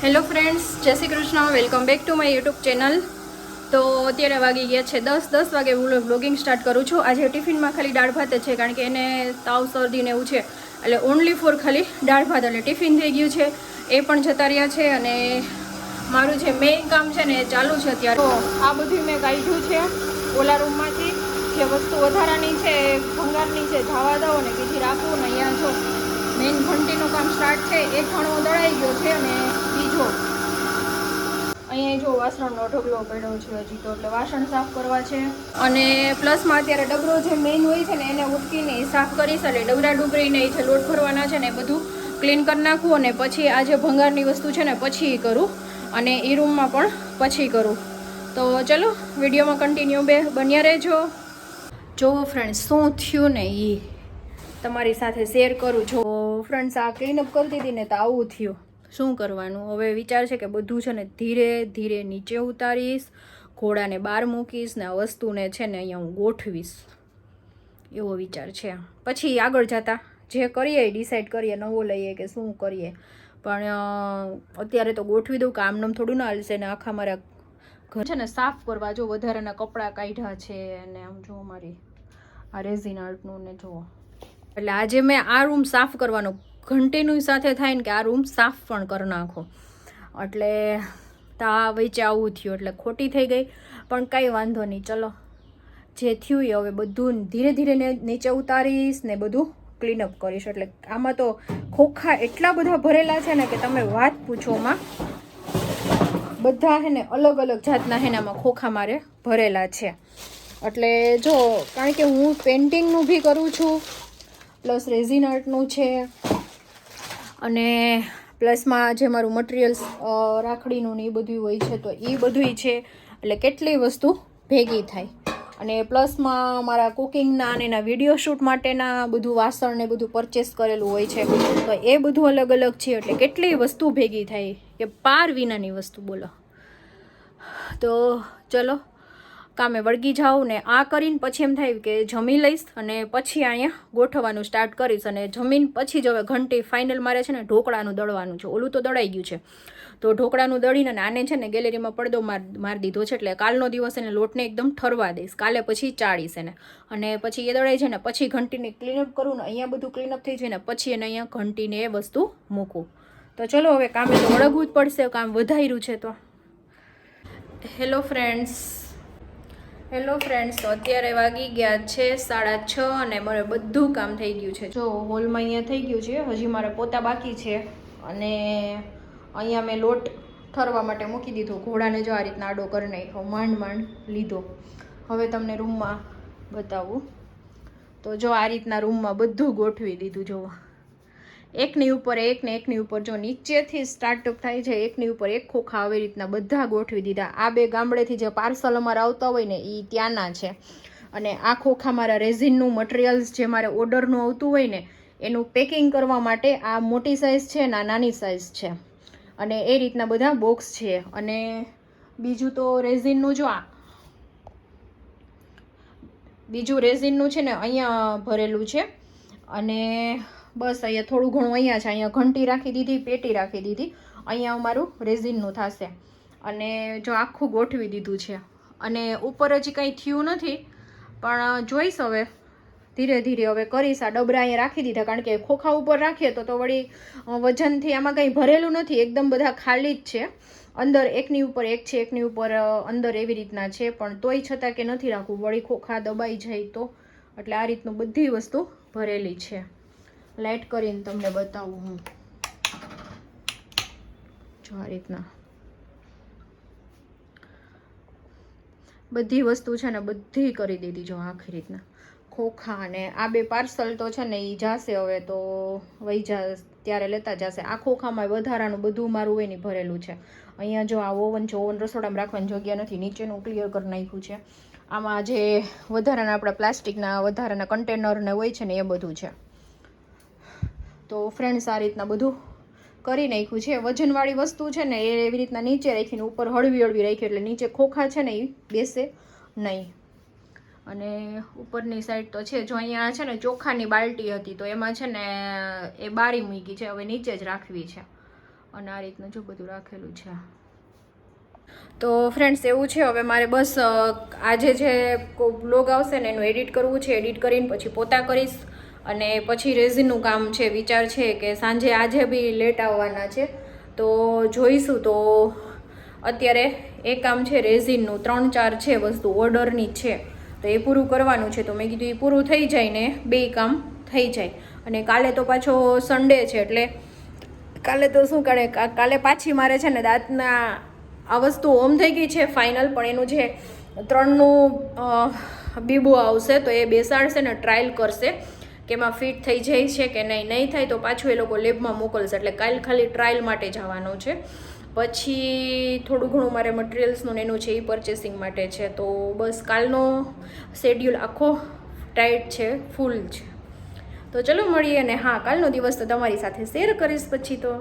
Hello friends જય Shri Krishna. Welcome back to my YouTube channel તો અત્યારે વાગી ગયા છે દસ દસ વાગે હું બ્લોગિંગ સ્ટાર્ટ કરું છું. આજે ટિફિનમાં ખાલી દાળ ભાત છે, કારણ કે એને તાવ, શરદી ને એવું છે. એટલે ઓનલી ફોર ખાલી દાળ ભાત એટલે ટિફિન થઈ ગયું છે. એ પણ જતા રહ્યા છે અને મારું જે મેઇન કામ છે ને એ ચાલુ છે અત્યારે. આ બધું મેં કાઢ્યું છે ઓલા રૂમમાંથી જે વસ્તુ વધારાની છે એ ભંગારની છે જવા દો ને બીજી રાખવું ને અહીંયા જો મેઇન ઘંટીનું કામ સ્ટાર્ટ છે. એ ઘણો દળાઈ ગયો છે અને બીજો અહીંયા જો વાસણનો ઢગલો પડ્યો છે હજી તો, એટલે વાસણ સાફ કરવા છે. અને પ્લસમાં અત્યારે ડબરો જે મેઇન હોય છે ને, એને ઉટકીને સાફ કરીશ એટલે ડબરા ડુબરીને એ છે લોટ ભરવાના છે ને બધું ક્લીન કરી નાખવું અને પછી આ જે ભંગારની વસ્તુ છે ને, પછી કરું. અને એ રૂમમાં પણ પછી કરું. તો ચલો, વિડીયોમાં કન્ટિન્યુ બે, બન્યા રહેજો. જોવો ફ્રેન્ડ શું થયું ને એ તમારી સાથે શેર કરું. જો ફ્રેન્ડ્સ આ ક્લીનઅપ કરતી હતી ને તો આવું થયું. શું કરવાનું? હવે વિચાર છે કે બધું છે ને ધીરે ધીરે નીચે ઉતારીશ, ઘોડાને બહાર મૂકીશ ને આ વસ્તુને છે ને અહીંયા હું ગોઠવીશ. એવો વિચાર છે. પછી આગળ જતા જે કરીએ ડિસાઈડ કરીએ, નવો લઈએ કે શું કરીએ. પણ અત્યારે તો ગોઠવી દઉં કે આમનામ થોડું ના હાલશે ને આખા મારા ઘર છે ને સાફ કરવા જો વધારાના કપડાં કાઢ્યા છે અને આમ જો મારી આ રેઝિન આર્ટનું ને જુઓ એટલે આજે મેં આ રૂમ સાફ કરવાનો ઘંટીનું સાથે થાય ને કે આ રૂમ સાફ પણ કરી નાખો. એટલે તા વચ્ચે આવું થયું, એટલે ખોટી થઈ ગઈ. પણ કાંઈ વાંધો નહીં, ચલો. જે થયું એ હવે બધું ધીરે ધીરે નીચે ઉતારીશ ને બધું ક્લીનઅપ કરીશ. એટલે આમાં તો ખોખા એટલા બધા ભરેલા છે ને કે તમે વાત પૂછો આમાં. બધા હે ને અલગ અલગ જાતના હે ને આમાં ખોખા મારે ભરેલા છે. એટલે જો કારણ કે હું પેઇન્ટિંગનું બી કરું છું પ્લસ રેઝિન આર્ટનું છે અને પ્લસમાં જે મારું મટીરિયલ્સ રાખડીનું ને એ બધું હોય છે, તો એ બધું છે. એટલે કેટલી વસ્તુ ભેગી થાય. અને પ્લસમાં મારા કુકિંગના અને એના વીડિયો શૂટ માટેના બધું વાસણ ને બધું પરચેસ કરેલું હોય છે, તો એ બધું અલગ અલગ છે. એટલે કેટલી વસ્તુ ભેગી થાય, કે પાર વિનાની વસ્તુ બોલો. તો ચલો કામે વળગી જાઉં ને આ કરીને પછી એમ થાય કે જમી લઈશ અને પછી અહીંયા ગોઠવવાનું સ્ટાર્ટ કરીશ અને જમીન પછી જ હવે ઘંટી ફાઇનલ મારે છે ને ઢોકળાનું દળવાનું છે. ઓલું તો દળાઈ ગયું છે. તો ઢોકળાનું દળીને આને છે ને ગેલેરીમાં પડદો માર, મારી દીધો છે એટલે કાલનો દિવસ એને લોટને એકદમ ઠરવા દઈશ. કાલે પછી ચાળીશ એને. અને પછી એ દળાઈ છે ને પછી ઘંટીને ક્લીનઅપ કરું ને અહીંયા બધું ક્લીનઅપ થઈ જાય ને પછી એને અહીંયા ઘંટીને એ વસ્તુ મૂકું. તો ચલો હવે કામે તો વળગવું જ પડશે, કામ વધાર્યું છે તો. હેલો ફ્રેન્ડ્સ હેલો ફ્રેન્ડ્સ અત્યારે વાગી ગયા છે સાડા છ અને મારે બધું કામ થઈ ગયું છે. જો હોલમાં અહીંયા થઈ ગયું છે, હજી મારે પોતા બાકી છે અને અહીંયા મેં લોટ ઠરવા માટે મૂકી દીધો. ઘોડાને જો આ રીતના આડો કરી નાખ્યો, માંડ માંડ લીધો. હવે તમને રૂમમાં બતાવું. તો જો આ રીતના રૂમમાં બધું ગોઠવી દીધું જુઓ એકની ઉપર એક ને એકની ઉપર જો નીચેથી સ્ટાર્ટઅપ થાય છે, એકની ઉપર એક ખોખા આવી રીતના બધા ગોઠવી દીધા. આ બે ગામડેથી જે પાર્સલ અમારા આવતા હોય ને એ ત્યાંના છે. અને આ ખોખા મારા રેઝિનનું મટીરિયલ્સ જે મારે ઓર્ડરનું આવતું હોય ને, એનું પેકિંગ કરવા માટે આ મોટી સાઇઝ છે ને આ નાની સાઇઝ છે. અને એ રીતના બધા બોક્સ છે. અને બીજું તો રેઝિનનું જો આ. બીજું રેઝિનનું છે ને, અહીંયા ભરેલું છે. અને બસ અહીંયા થોડું ઘણું અહીંયા છે. અહીંયા ઘંટી રાખી દીધી, પેટી રાખી દીધી. અહીંયા અમારું રેઝિનનું થશે. અને જો આખું ગોઠવી દીધું છે. અને ઉપર હજી કંઈ થયું નથી, પણ જોઈશ હવે. ધીરે ધીરે હવે કરીશ. આ ડબરા અહીંયા રાખી દીધા, કારણ કે ખોખા ઉપર રાખીએ તો તો વળી વજનથી આમાં કંઈ ભરેલું નથી. એકદમ બધા ખાલી જ છે. અંદર એકની ઉપર એક છે, એકની ઉપર અંદર એવી રીતના છે. પણ તોય છતાં કે નથી રાખવું. વળી ખોખા દબાઈ જાય તો. એટલે આ રીતનું બધી વસ્તુ ભરેલી છે. લાઇટ કરીને તમને બતાવું હું. જો આ રીતના. બધી વસ્તુ છે ને બધી કરી દીધી જો આખી રીતના. ખોખા અને આ બે પાર્સલ તો છે ને એ જાશે હવે તો વહી જા, ત્યારે લેતા જશે. આ ખોખામાં વધારાનું બધું મારું હોય ને ભરેલું છે. અહીંયા જો આ ઓવન છે, ઓવન રસોડામાં રાખવાની જગ્યા નથી. નીચેનું ક્લિયર કરી નાખ્યું છે. આમાં જે વધારાના આપણા પ્લાસ્ટિકના વધારાના કન્ટેનર ને હોય છે ને એ બધું છે. તો ફ્રેન્ડ્સ આ રીતના બધું કરી નાખ્યું છે. વજનવાળી વસ્તુ છે ને એ એવી રીતના નીચે રાખીને ઉપર હળવી હળવી રાખી એટલે નીચે ખોખા છે ને એ બેસે નહીં. અને ઉપરની સાઈડ તો છે, જો અહીંયા છે ને ચોખાની બાલટી હતી તો એમાં છે ને એ બારી મૂકી છે, હવે નીચે જ રાખવી છે. અને આ રીતનું જો બધું રાખેલું છે. તો ફ્રેન્ડ્સ એવું છે, હવે મારે બસ આજે જે બ્લોગ આવશે ને એનું એડિટ કરવું છે એડિટ કરીને પછી પોતા કરીશ. અને પછી રેઝિનનું કામ છે, વિચાર છે કે સાંજે આજે બી લેટ આવવાના છે. તો જોઈશું તો અત્યારે એ કામ છે રેઝિનનું, ત્રણ ચાર છે વસ્તુ, ઓર્ડરની છે. તો એ પૂરું કરવાનું છે. તો મેં કીધું એ પૂરું થઈ જાય ને, બે કામ થઈ જાય. અને કાલે તો પાછો સન્ડે છે, એટલે કાલે તો શું કરે કાલે પાછી મારે છે ને દાંતના આ વસ્તુ ઓમ થઈ ગઈ છે ફાઇનલ પણ એનું જે ત્રણનું બીબું આવશે તો એ બેસાડશે ને ટ્રાયલ કરશે. કે એમાં ફિટ થઈ જાય છે કે નહીં નહીં થાય તો પાછું એ લોકો લેબમાં મોકલશે. એટલે કાલ ખાલી ટ્રાયલ માટે જવાનું છે. પછી થોડું ઘણું મારે મટિરિયલ્સનું એનું છે એ પરચેસિંગ માટે છે. તો બસ કાલનો શેડ્યુલ આખો ટાઈટ છે ફૂલ છે. તો ચલો મળીએ અને હા, કાલનો દિવસ તો તમારી સાથે શેર કરીશ પછી તો.